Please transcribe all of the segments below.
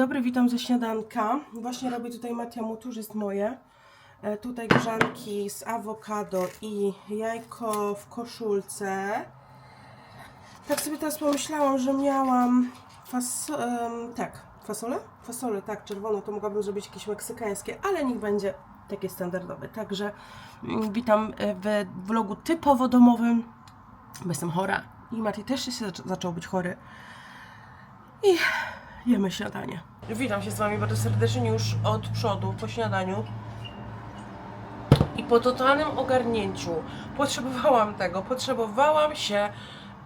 dobry, witam ze śniadanka. Właśnie robię tutaj Matiamu, tuż jest moje. E, tutaj grzanki z awokado i jajko w koszulce. Tak sobie teraz pomyślałam, że miałam fas em, tak, fasolę? Fasolę, tak, czerwoną, to mogłabym zrobić jakieś meksykańskie, ale niech będzie takie standardowe. Także mm, witam e, w vlogu typowo domowym, bo jestem chora. I Mati też się zac- zaczął być chory. I jemy śniadanie. Witam się z Wami bardzo serdecznie już od przodu po śniadaniu. I po totalnym ogarnięciu potrzebowałam tego, potrzebowałam się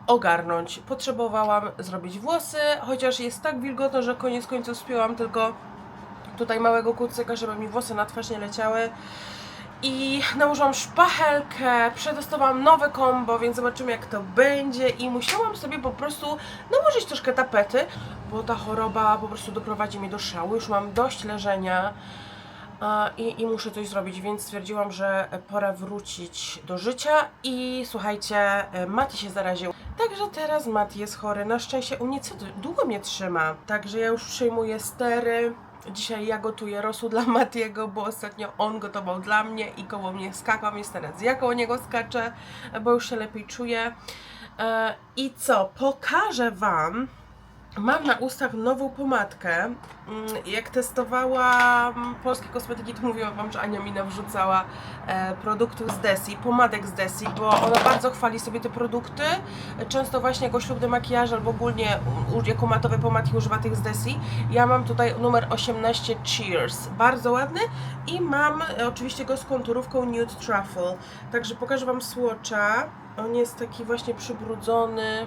ogarnąć. Potrzebowałam zrobić włosy, chociaż jest tak wilgotno, że koniec końców spięłam tylko tutaj małego kucyka, żeby mi włosy na twarz nie leciały. I nałożyłam szpachelkę, przetestowałam nowe kombo, więc zobaczymy jak to będzie i musiałam sobie po prostu nałożyć troszkę tapety, bo ta choroba po prostu doprowadzi mnie do szału. Już mam dość leżenia i, i muszę coś zrobić, więc stwierdziłam, że pora wrócić do życia i słuchajcie, Mati się zaraził. Także teraz Mati jest chory. Na szczęście u mnie co, długo mnie trzyma, także ja już przyjmuję stery. Dzisiaj ja gotuję rosół dla Matiego, bo ostatnio on gotował dla mnie i koło mnie skakał, więc teraz ja koło niego skaczę, bo już się lepiej czuję. E, I co? Pokażę Wam. Mam na ustach nową pomadkę. Mm, Jak testowałam polskie kosmetyki, to mówiłam Wam, że Ania mi nawrzucała e, produktów z Desi, pomadek z Desi, bo ona bardzo chwali sobie te produkty. Często właśnie jako ślubny makijaż albo ogólnie jako matowe pomadki używa tych z Desi. Ja mam tutaj numer 18 Cheers, bardzo ładny i mam e, oczywiście go z konturówką Nude Truffle. Także pokażę Wam swatcha. On jest taki właśnie przybrudzony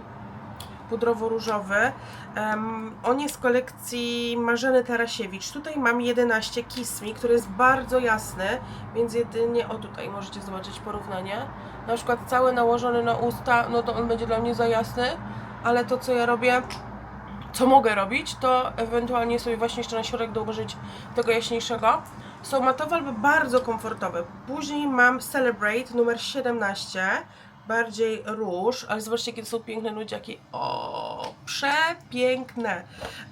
pudrowo-różowy. Em, on jest z kolekcji Marzeny Tarasiewicz. Tutaj mam 11 Kiss Me, który jest bardzo jasny, więc jedynie, o tutaj możecie zobaczyć porównanie. Na przykład cały nałożony na usta, no to on będzie dla mnie za jasny, ale to co ja robię, co mogę robić, to ewentualnie sobie właśnie jeszcze na środek dołożyć tego jaśniejszego. Są matowe albo bardzo komfortowe. Później mam Celebrate numer 17, bardziej róż, ale zobaczcie to są piękne nudziaki. O, przepiękne.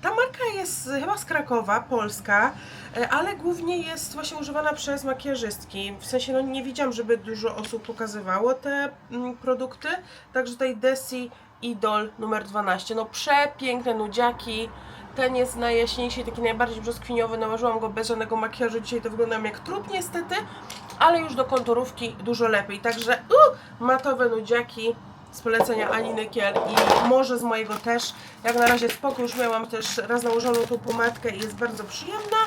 Ta marka jest chyba z Krakowa, polska, e, ale głównie jest właśnie używana przez makijażystki. W sensie no nie widziałam, żeby dużo osób pokazywało te mm, produkty. Także tutaj Desi Idol numer 12. No przepiękne nudziaki. Ten jest najjaśniejszy, taki najbardziej brzoskwiniowy. Nałożyłam go bez żadnego makijażu. Dzisiaj to wyglądam jak trup niestety, ale już do konturówki dużo lepiej. Także uh, matowe nudziaki z polecenia Ani Nykiel i może z mojego też. Jak na razie spokój, już miałam też raz nałożoną tą pomadkę i jest bardzo przyjemna.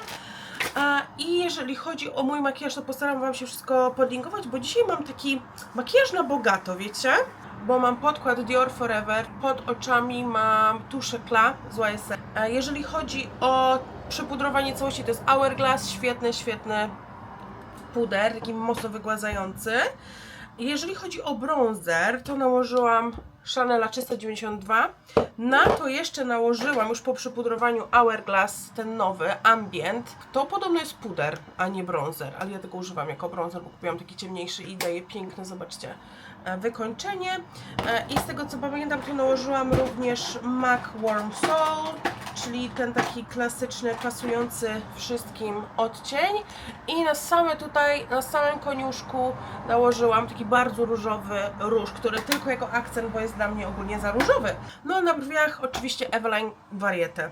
I jeżeli chodzi o mój makijaż, to postaram Wam się wszystko podlinkować, bo dzisiaj mam taki makijaż na bogato, wiecie? Bo mam podkład Dior Forever, pod oczami mam tuszę Kla z YSL. A Jeżeli chodzi o przepudrowanie całości, to jest Hourglass, świetny, świetny puder, taki mocno wygładzający. Jeżeli chodzi o bronzer, to nałożyłam Chanela 392. Na to jeszcze nałożyłam już po przypudrowaniu Hourglass, ten nowy, Ambient. To podobno jest puder, a nie bronzer, ale ja tego używam jako bronzer, bo kupiłam taki ciemniejszy i daje piękne, zobaczcie, e, wykończenie. E, I z tego co pamiętam, to nałożyłam również MAC Warm Soul, czyli ten taki klasyczny, pasujący wszystkim odcień. I na same tutaj, na samym koniuszku nałożyłam taki bardzo różowy róż, który tylko jako akcent, bo jest dla mnie ogólnie za różowy. No a na brwiach oczywiście Eveline Variety,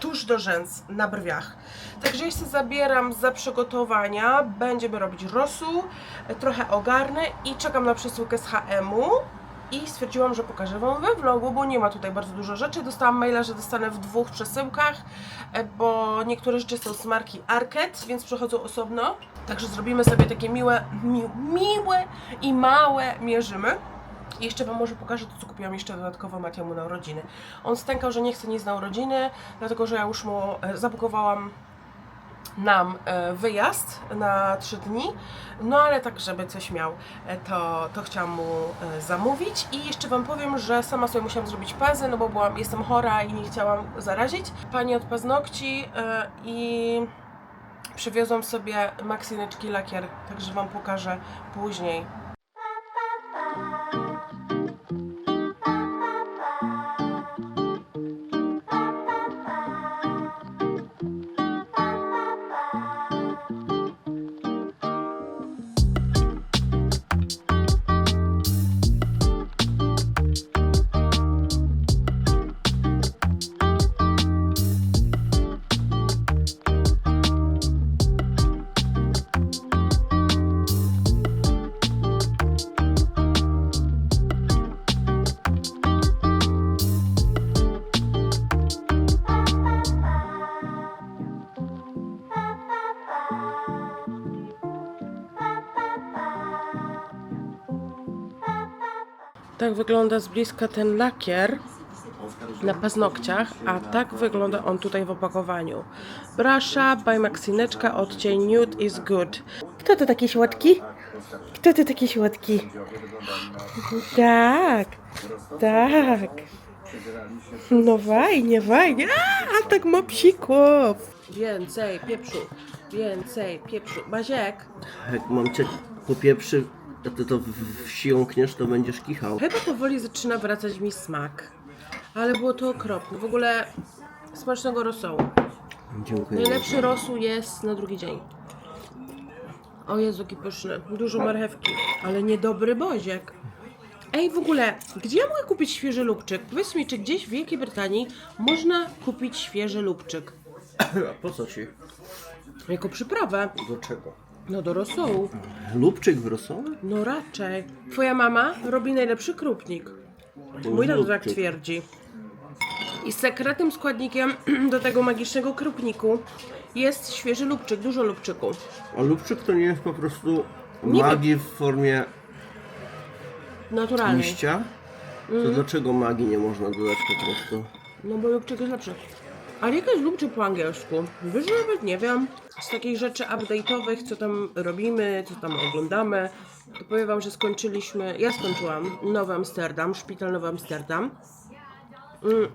tuż do rzęs na brwiach. Także się zabieram za przygotowania, będziemy robić rosół, trochę ogarnę i czekam na przesyłkę z HM-u. I stwierdziłam, że pokażę Wam we vlogu, bo nie ma tutaj bardzo dużo rzeczy. Dostałam maila, że dostanę w dwóch przesyłkach, e, bo niektóre rzeczy są z marki Arket, więc przychodzą osobno. Także zrobimy sobie takie miłe, mi, miłe i małe mierzymy. I jeszcze Wam może pokażę to, co kupiłam jeszcze dodatkowo Matiemu na urodziny. On stękał, że nie chce nic na urodziny, dlatego że ja już mu e, zabukowałam nam e, wyjazd na trzy dni, no ale tak, żeby coś miał, e, to, to chciałam mu e, zamówić. I jeszcze Wam powiem, że sama sobie musiałam zrobić pazy, no bo byłam, jestem chora i nie chciałam zarazić. Pani od paznokci i przywiozłam sobie Maxineczki lakier, także Wam pokażę później. Tak wygląda z bliska ten lakier na paznokciach, a tak wygląda on tutaj w opakowaniu. Brasha by Maxineczka, odcień Nude is good. Kto to taki słodki? Kto to taki słodki? Tak, tak. No fajnie, fajnie. A, tak ma psików. Więcej pieprzu, więcej pieprzu. Baziek, Jak mam cię po pieprzy, a ty to w- wsiąkniesz, to będziesz kichał. Chyba powoli zaczyna wracać mi smak. Ale było to okropne. W ogóle smacznego rosołu. Dziękuję. Najlepszy rosół jest na drugi dzień. O Jezu, jaki pyszny. Dużo marchewki, ale niedobry boziek. Ej, w ogóle, gdzie ja mogę kupić świeży lubczyk? Powiedz mi, czy gdzieś w Wielkiej Brytanii można kupić świeży lubczyk? A po co ci? Jako przyprawę. Do czego? No do rosołu. Lubczyk w rosołu? No raczej. Twoja mama robi najlepszy krupnik. Mój tata tak Lubczyk. twierdzi. I sekretnym składnikiem do tego magicznego krupniku jest świeży lubczyk, dużo lubczyku. A lubczyk to nie jest po prostu Nie magii w formie Naturalny. liścia? To Mhm. dlaczego magii nie można dodać po prostu? No bo lubczyk jest lepszy. Ale jaka jest lubczyk po angielsku? Wiesz, że nawet nie wiem. Z takich rzeczy update'owych, co tam robimy, co tam oglądamy, to powiem wam, że skończyliśmy, ja skończyłam Nowy Amsterdam, Szpital Nowy Amsterdam. Mm.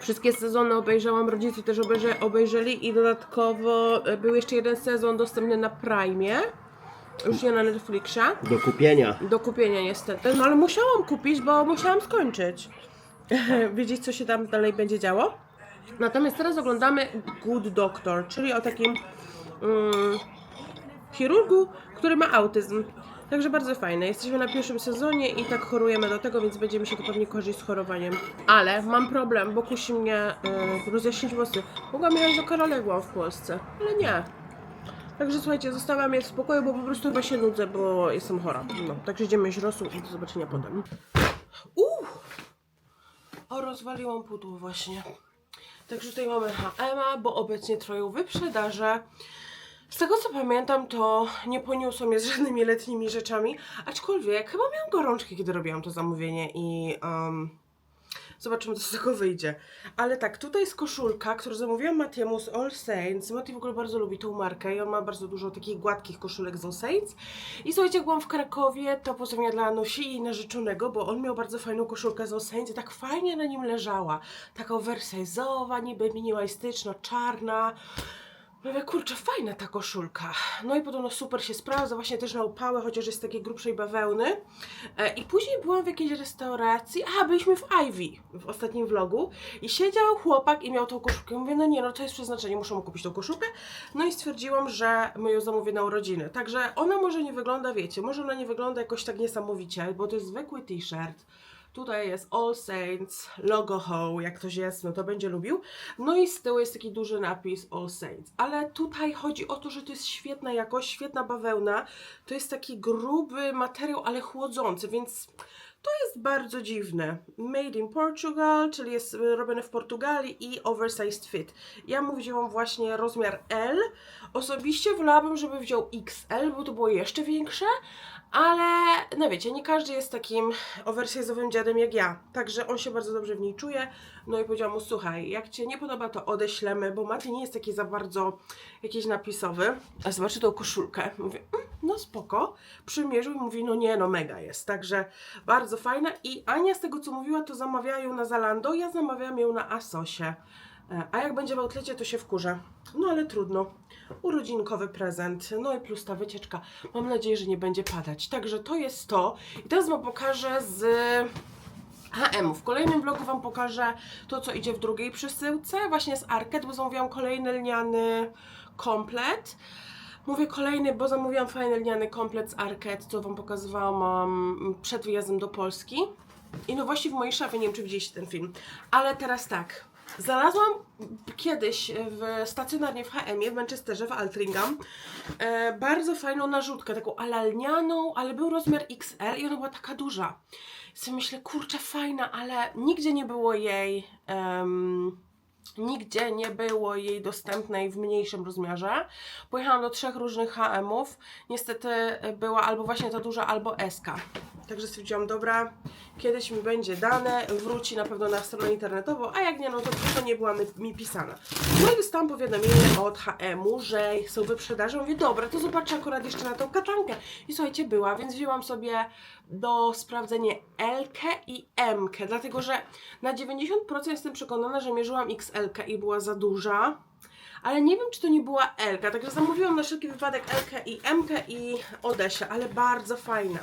Wszystkie sezony obejrzałam, rodzice też obejrze, obejrzeli i dodatkowo e, był jeszcze jeden sezon dostępny na Prime, już nie na Netflixie. Do kupienia. Do kupienia niestety, no ale musiałam kupić, bo musiałam skończyć. Wiedzieć, co się tam dalej będzie działo. Natomiast teraz oglądamy Good Doctor, czyli o takim mm, chirurgu, który ma autyzm. Także bardzo fajne. Jesteśmy na pierwszym sezonie i tak chorujemy do tego, więc będzie mi się to pewnie kojarzyć z chorowaniem. Ale mam problem, bo kusi mnie y, rozjaśnić włosy. Mogłam jechać do Karaległa w Polsce, ale nie. Także słuchajcie, zostawiam je w spokoju, bo po prostu chyba się nudzę, bo jestem chora. No, także idziemy rosół i do zobaczenia potem. Uff! O, rozwaliłam pudło właśnie. Także tutaj mamy H&M, bo obecnie trwają wyprzedaże. Z tego co pamiętam, to nie poniosło mnie z żadnymi letnimi rzeczami, aczkolwiek chyba miałam gorączkę, kiedy robiłam to zamówienie i um, zobaczymy, co z tego wyjdzie. Ale tak, tutaj jest koszulka, którą zamówiłam Matiemu z All Saints. Mati w ogóle bardzo lubi tą markę i on ma bardzo dużo takich gładkich koszulek z All Saints. I słuchajcie, jak byłam w Krakowie, to pozdrowienia dla Anusi i narzeczonego, bo on miał bardzo fajną koszulkę z All Saints i tak fajnie na nim leżała. Taka oversize'owa, niby minimalistyczna, czarna. Mówię, kurczę, fajna ta koszulka. No i podobno super się sprawdza, właśnie też na upałę, chociaż jest z takiej grubszej bawełny. E, I później byłam w jakiejś restauracji, a byliśmy w Ivy w ostatnim vlogu i siedział chłopak i miał tą koszulkę. Mówię, no nie, no to jest przeznaczenie, muszę mu kupić tą koszulkę. No i stwierdziłam, że my ją zamówię na urodziny. Także ona może nie wygląda, wiecie, może ona nie wygląda jakoś tak niesamowicie, bo to jest zwykły t-shirt. Tutaj jest All Saints, logo Ho, jak ktoś jest, no to będzie lubił. No i z tyłu jest taki duży napis All Saints. Ale tutaj chodzi o to, że to jest świetna jakość, świetna bawełna. To jest taki gruby materiał, ale chłodzący, więc to jest bardzo dziwne. Made in Portugal, czyli jest robione w Portugalii i oversized fit. Ja mu wzięłam właśnie rozmiar L. Osobiście wolałabym, żeby wziął XL, bo to było jeszcze większe, ale no wiecie, nie każdy jest takim oversize'owym dziadem jak ja. Także on się bardzo dobrze w niej czuje. No i powiedziałam mu, słuchaj, jak Cię nie podoba, to odeślemy, bo Mati nie jest taki za bardzo jakiś napisowy. A zobaczy tą koszulkę. Mówię, mm, no spoko. Przymierzył i mówi, no nie, no mega jest. Także bardzo fajna. I Ania z tego, co mówiła, to zamawia ją na Zalando, ja zamawiam ją na Asosie. E, A jak będzie w outlecie, to się wkurzę. No ale trudno. Urodzinkowy prezent. No i plus ta wycieczka. Mam nadzieję, że nie będzie padać. Także to jest to. I teraz Wam pokażę z HM. W kolejnym vlogu Wam pokażę to, co idzie w drugiej przesyłce. Właśnie z Arket, bo zamówiłam kolejny lniany komplet. Mówię kolejny, bo zamówiłam fajny lniany komplet z Arket, co Wam pokazywałam przed wyjazdem do Polski. I no właśnie w mojej szafie, nie wiem czy widzieliście ten film. Ale teraz tak. Znalazłam kiedyś w stacjonarnie w HM w Manchesterze, w Altrincham, e, bardzo fajną narzutkę, taką alalnianą, ale był rozmiar XL i ona była taka duża. I sobie myślę, kurczę, fajna, ale nigdzie nie było jej em, Nigdzie nie było jej dostępnej w mniejszym rozmiarze. Pojechałam do trzech różnych HM-ów. Niestety y, była albo właśnie ta duża, albo SK. Także stwierdziłam, dobra, kiedyś mi będzie dane, wróci na pewno na stronę internetową, a jak nie, no to to nie była mi, mi pisana. No i dostałam powiadomienie od HM-u, że są wyprzedaże. Mówię, dobra, to zobaczę akurat jeszcze na tą katankę. I słuchajcie, była, więc wzięłam sobie do sprawdzenia L i M, dlatego że na 90% jestem przekonana, że mierzyłam XL i była za duża. Ale nie wiem, czy to nie była L, także zamówiłam na wszelki wypadek L i M i Odesia, ale bardzo fajna.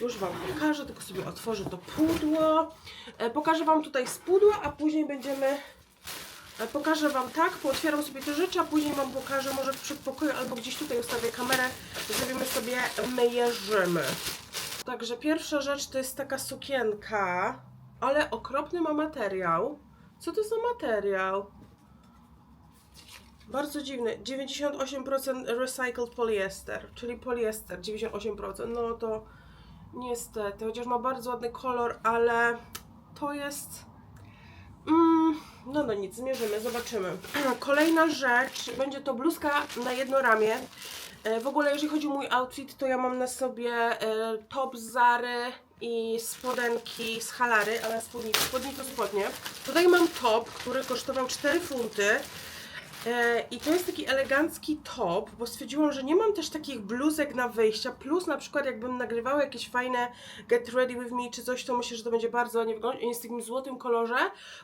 Już Wam pokażę, tylko sobie otworzę to pudło. E, pokażę Wam tutaj z pudła, a później będziemy... E, pokażę Wam tak, pootwieram sobie te rzeczy, a później Wam pokażę może w przedpokoju albo gdzieś tutaj ustawię kamerę, zrobimy sobie mierzymy. Także pierwsza rzecz to jest taka sukienka, ale okropny ma materiał. Co to za materiał? Bardzo dziwny. 98% recycled polyester, czyli poliester 98%. No to niestety, chociaż ma bardzo ładny kolor, ale to jest. Mm, no no nic, zmierzymy, zobaczymy. Kolejna rzecz, będzie to bluzka na jedno ramię. E, W ogóle jeżeli chodzi o mój outfit, to ja mam na sobie e, top z Zary i spodenki z Halary, ale spódniki, spodnie to spodnie. Tutaj mam top, który kosztował 4 funty. E, I to jest taki elegancki top, bo stwierdziłam, że nie mam też takich bluzek na wyjścia, plus na przykład jakbym nagrywała jakieś fajne Get Ready With Me czy coś, to myślę, że to będzie bardzo ładnie wyglądać. Jest w takim złotym kolorze,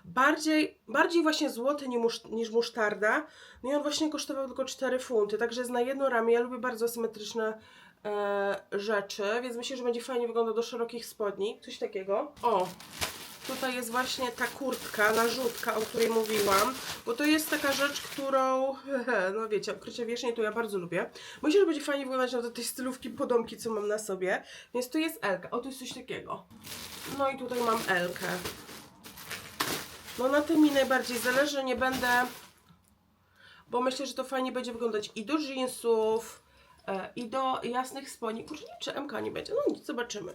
bardziej, bardziej właśnie złoty niż, musz, niż musztarda. No i on właśnie kosztował tylko 4 funty, także jest na jedno ramię. Ja lubię bardzo asymetryczne e, rzeczy, więc myślę, że będzie fajnie wyglądał do szerokich spodni, coś takiego. O! Tutaj jest właśnie ta kurtka, narzutka, o której mówiłam, bo to jest taka rzecz, którą, no wiecie, okrycie wierzchnie to ja bardzo lubię. Myślę, że będzie fajnie wyglądać na tej stylówki podomki, co mam na sobie, więc tu jest Elka, o tu jest coś takiego. No i tutaj mam Elkę. No na tym mi najbardziej zależy, nie będę, bo myślę, że to fajnie będzie wyglądać i do jeansów, e, i do jasnych spodni. Kurczę, czy MK nie będzie, no nic, zobaczymy.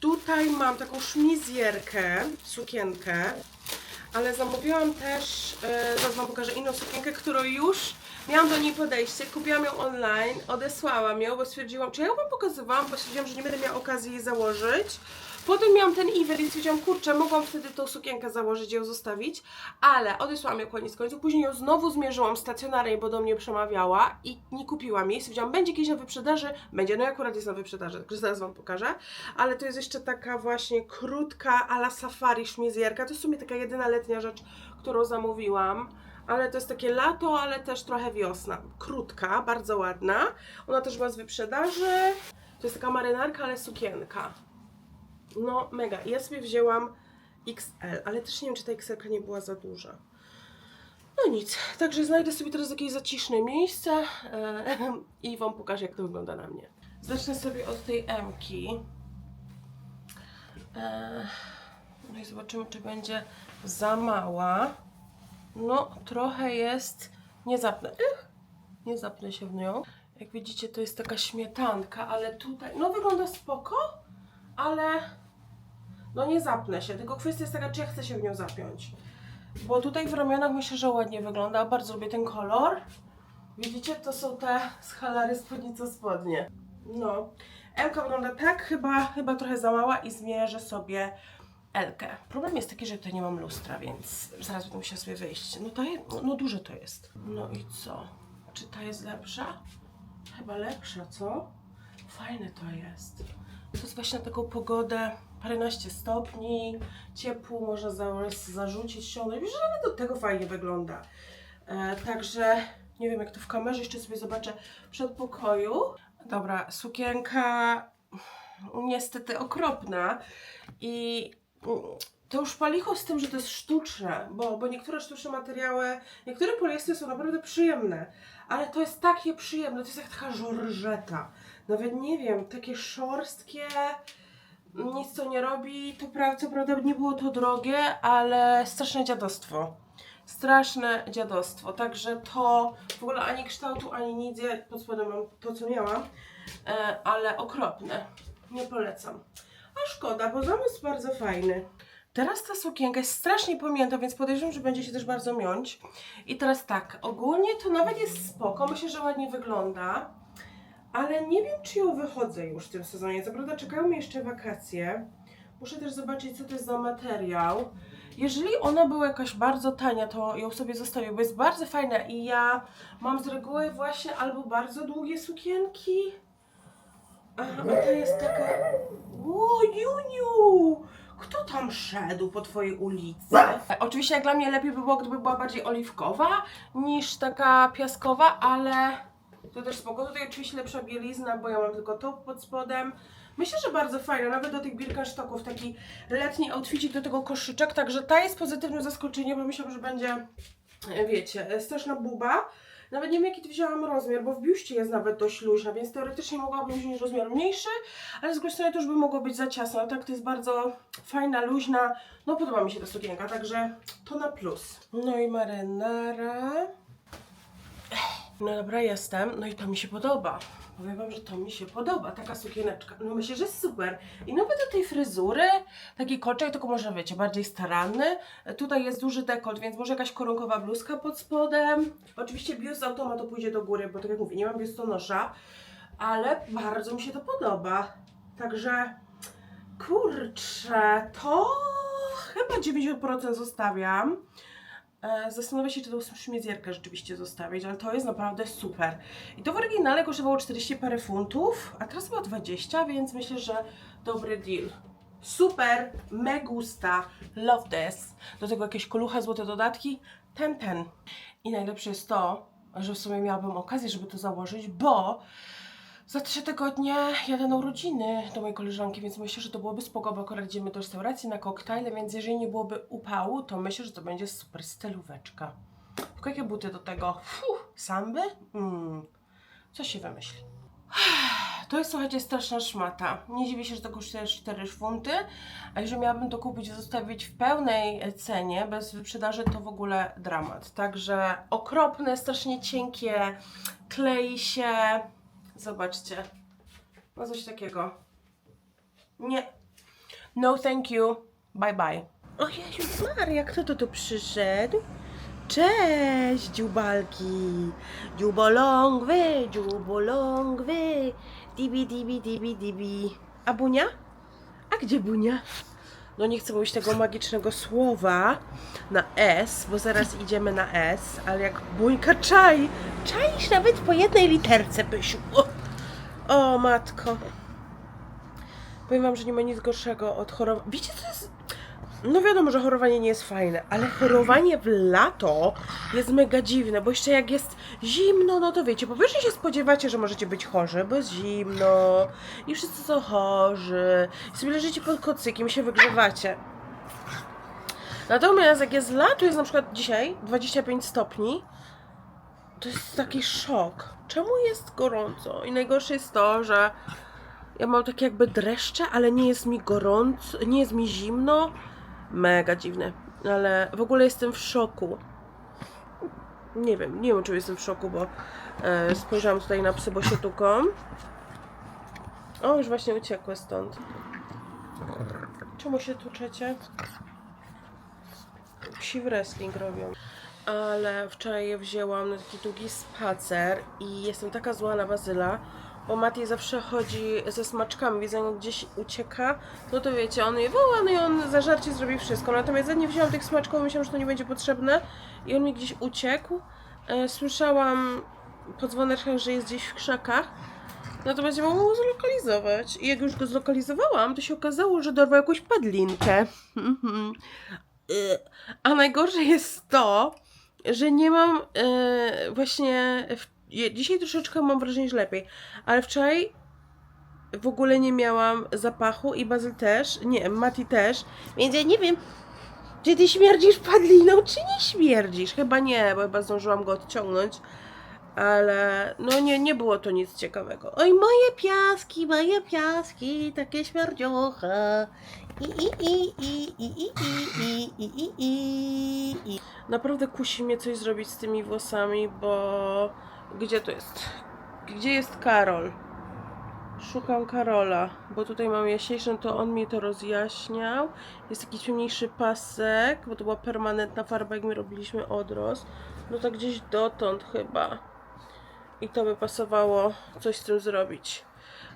Tutaj mam taką szmizjerkę, sukienkę, ale zamówiłam też, e, zaraz Wam pokażę inną sukienkę, którą już miałam do niej podejście, kupiłam ją online, odesłałam ją, bo stwierdziłam, czy ja ją Wam pokazywałam, bo stwierdziłam, że nie będę miała okazji jej założyć. Potem miałam ten event i stwierdziłam, kurczę, mogłam wtedy tą sukienkę założyć i ją zostawić, ale odesłałam ją koniec końców, później ją znowu zmierzyłam stacjonarnie, bo do mnie przemawiała i nie kupiłam jej. Stwierdziłam, będzie kiedyś na wyprzedaży, będzie, no i akurat jest na wyprzedaży, także zaraz Wam pokażę, ale to jest jeszcze taka właśnie krótka ala safari szmizjerka, to jest w sumie taka jedyna letnia rzecz, którą zamówiłam. Ale to jest takie lato, ale też trochę wiosna. Krótka, bardzo ładna. Ona też była z wyprzedaży. To jest taka marynarka, ale sukienka. No, mega. Ja sobie wzięłam XL, ale też nie wiem, czy ta XL nie była za duża. No nic, także znajdę sobie teraz jakieś zaciszne miejsce e, i Wam pokażę, jak to wygląda na mnie. Zacznę sobie od tej M-ki. E, no i zobaczymy, czy będzie za mała. No, trochę jest. Nie zapnę. Ech, nie zapnę się w nią. Jak widzicie, to jest taka śmietanka, ale tutaj. No, wygląda spoko, ale no nie zapnę się, tylko kwestia jest taka, czy ja chcę się w nią zapiąć. Bo tutaj w ramionach myślę, że ładnie wygląda, bardzo lubię ten kolor. Widzicie, to są te z Halary spodnie. No. Elka wygląda tak, chyba, chyba trochę za mała i zmierzę sobie Elkę. Problem jest taki, że tutaj nie mam lustra, więc zaraz będę musiała sobie wyjść. No to je, no, no duże to jest. No i co? Czy ta jest lepsza? Chyba lepsza, co? Fajne to jest. To jest właśnie na taką pogodę paręnaście stopni, ciepło, można za, zarzucić, ściągnąć. Że nawet do tego fajnie wygląda. E, także nie wiem jak to w kamerze, jeszcze sobie zobaczę w przedpokoju. Dobra, sukienka niestety okropna i to już palicho z tym, że to jest sztuczne, bo, bo niektóre sztuczne materiały, niektóre poliestry są naprawdę przyjemne, ale to jest takie przyjemne, to jest jak taka żorżeta. Nawet nie wiem, takie szorstkie, nic to nie robi. To co prawda nie było to drogie, ale straszne dziadostwo. Straszne dziadostwo. Także to w ogóle ani kształtu, ani nic. Ja pod spodem mam to, co miałam, e, ale okropne. Nie polecam. Szkoda, bo zamysł bardzo fajny. Teraz ta sukienka jest strasznie pamięta, więc podejrzewam, że będzie się też bardzo miąć. I teraz tak, ogólnie to nawet jest spoko, myślę, że ładnie wygląda, ale nie wiem, czy ją wychodzę już w tym sezonie. Co prawda czekają mnie jeszcze wakacje. Muszę też zobaczyć, co to jest za materiał. Jeżeli ona była jakaś bardzo tania, to ją sobie zostawię, bo jest bardzo fajna i ja mam z reguły właśnie albo bardzo długie sukienki, a ta jest taka... Tam szedł po twojej ulicy? Oczywiście jak dla mnie lepiej by było, gdyby była bardziej oliwkowa niż taka piaskowa, ale to też spoko. Tutaj oczywiście lepsza bielizna, bo ja mam tylko top pod spodem. Myślę, że bardzo fajna, nawet do tych Birkenstocków, taki letni outfitik do tego koszyczek, także ta jest pozytywnym zaskoczeniem, bo myślałam, że będzie, e, wiecie, e, straszna buba. Nawet nie wiem jaki wzięłam rozmiar, bo w biuście jest nawet dość luźna, więc teoretycznie mogłabym wziąć rozmiar mniejszy, ale z drugiej strony to już by mogło być za ciasno. Tak to jest bardzo fajna, luźna, no podoba mi się ta sukienka, także to na plus. No i marynara. No dobra, jestem. No i to mi się podoba. Powiem wam, że to mi się podoba, taka sukieneczka. No myślę, że jest super. I nawet do tej fryzury, taki koczek, tylko może wiecie, bardziej staranny. Tutaj jest duży dekolt, więc może jakaś koronkowa bluzka pod spodem. Oczywiście biust z automatu pójdzie do góry, bo tak jak mówię, nie mam biustonosza. Ale bardzo mi się to podoba. Także, kurczę, to chyba 90% zostawiam. E, Zastanawiam się, czy tą szmiezierkę rzeczywiście zostawić, ale to jest naprawdę super. I to w oryginale kosztowało 40 parę funtów, a teraz chyba 20, więc myślę, że dobry deal. Super, me gusta, love this. Do tego jakieś kolucha, złote dodatki, ten, ten. I najlepsze jest to, że w sumie miałabym okazję, żeby to założyć, bo za trzy tygodnie jadę na urodziny do mojej koleżanki, więc myślę, że to byłoby spoko, bo akurat idziemy do restauracji na koktajle, więc jeżeli nie byłoby upału, to myślę, że to będzie super stylóweczka. Tylko jakie buty do tego? Fuh, samby? Mm, co się wymyśli? To jest, słuchajcie, straszna szmata. Nie dziwię się, że to kosztuje 4 funty, a jeżeli miałabym to kupić i zostawić w pełnej cenie, bez wyprzedaży, to w ogóle dramat. Także okropne, strasznie cienkie, klei się. Zobaczcie. No coś takiego. Nie. No thank you. Bye bye. O Jezu Maria, kto to tu przyszedł? Cześć, dziubalki. Dziubolongwy, dziubolongwy. Dibi, dibi, dibi, dibi. A Bunia? A gdzie Bunia? No nie chcę mówić tego magicznego słowa na S, bo zaraz idziemy na S, ale jak Buńka czai, czaisz nawet po jednej literce, Pysiu. O, o matko. Powiem wam, że nie ma nic gorszego od chorowania. Wiecie co jest... No wiadomo, że chorowanie nie jest fajne, ale chorowanie w lato jest mega dziwne, bo jeszcze jak jest zimno, no to wiecie, po pierwsze się spodziewacie, że możecie być chorzy, bo jest zimno i wszyscy są chorzy i sobie leżycie pod kocykiem i się wygrzewacie. Natomiast jak jest lato, jest na przykład dzisiaj 25 stopni, to jest taki szok. Czemu jest gorąco? I najgorsze jest to, że ja mam takie jakby dreszcze, ale nie jest mi gorąco, nie jest mi zimno. Mega dziwne. Ale w ogóle jestem w szoku. Nie wiem, nie wiem czy jestem w szoku, bo e, spojrzałam tutaj na psy, bo się tuką. O, już właśnie uciekły stąd. Czemu się tuczecie? Psi wrestling robią. Ale wczoraj je wzięłam na taki długi spacer i jestem taka zła na Bazyla, bo Mati zawsze chodzi ze smaczkami, widzę, jak gdzieś ucieka, no to wiecie, on je woła, no i on za żarcie zrobi wszystko. Natomiast ja nie wzięłam tych smaczków, myślałam, że to nie będzie potrzebne i on mi gdzieś uciekł. E, słyszałam po dzwoneczkach, że jest gdzieś w krzakach, natomiast nie mogłam go zlokalizować. I jak już go zlokalizowałam, to się okazało, że dorwał jakąś padlinkę. Y, A najgorsze jest to, że nie mam e, właśnie. W, dzisiaj troszeczkę mam wrażenie, że lepiej, ale wczoraj w ogóle nie miałam zapachu i Bazyl też, nie, Mati też, więc ja nie wiem, czy ty śmierdzisz padliną, czy nie śmierdzisz. Chyba nie, bo chyba zdążyłam go odciągnąć. Ale no nie, nie było to nic ciekawego. Oj, moje piaski, moje piaski, takie śmierdziocha. I, i, i, i, i, i, i, i, i, i, i. Naprawdę kusi mnie coś zrobić z tymi włosami, bo gdzie to jest? Gdzie jest Karol? szukam Karola, bo tutaj mam jaśniejszy, no to on mi to rozjaśniał. Jest taki ciemniejszy pasek, bo to była permanentna farba, jak my robiliśmy odrost. No to gdzieś dotąd chyba. I to by pasowało coś z tym zrobić.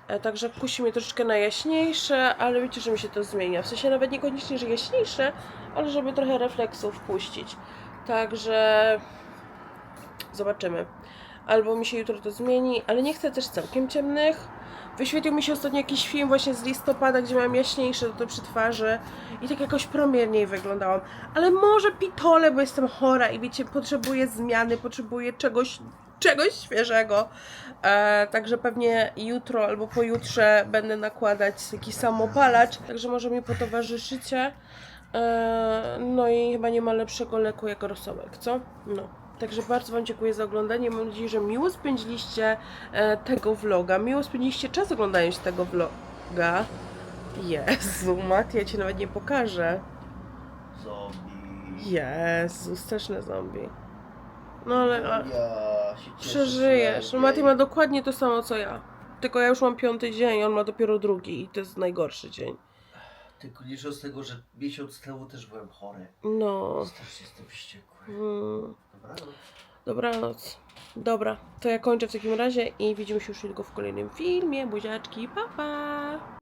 E, Także kusi mnie troszeczkę na jaśniejsze, ale wiecie, że mi się to zmienia. W sensie nawet niekoniecznie, że jaśniejsze, ale żeby trochę refleksów puścić. Także zobaczymy. Albo mi się jutro to zmieni, ale nie chcę też całkiem ciemnych. Wyświetlił mi się ostatnio jakiś film właśnie z listopada, gdzie miałam jaśniejsze to przy twarzy i tak jakoś promierniej wyglądałam. Ale może pitole, bo jestem chora i wiecie, potrzebuję zmiany, potrzebuję czegoś, czegoś świeżego. E, także pewnie jutro albo pojutrze będę nakładać jakiś samopalacz, także może mi potowarzyszycie. E, no i chyba nie ma lepszego leku jak rosołek, co? No. Także bardzo Wam dziękuję za oglądanie. Mam nadzieję, że miło spędziliście e, tego vloga. Miło spędziliście czas oglądając tego vloga. Jezu, Mat, ja Cię nawet nie pokażę. Zombie. Jezu, straszne zombie. No ale a, przeżyjesz. No, Mati ma dokładnie to samo co ja. Tylko ja już mam piąty dzień, on ma dopiero drugi i to jest najgorszy dzień. Tylko liczę z tego, że miesiąc temu też byłem chory. No. Strasznie jestem wściekły. Mm, Dobranoc. dobranoc. Dobra, to ja kończę w takim razie i widzimy się już niedługo w kolejnym filmie. Buziaczki, pa pa!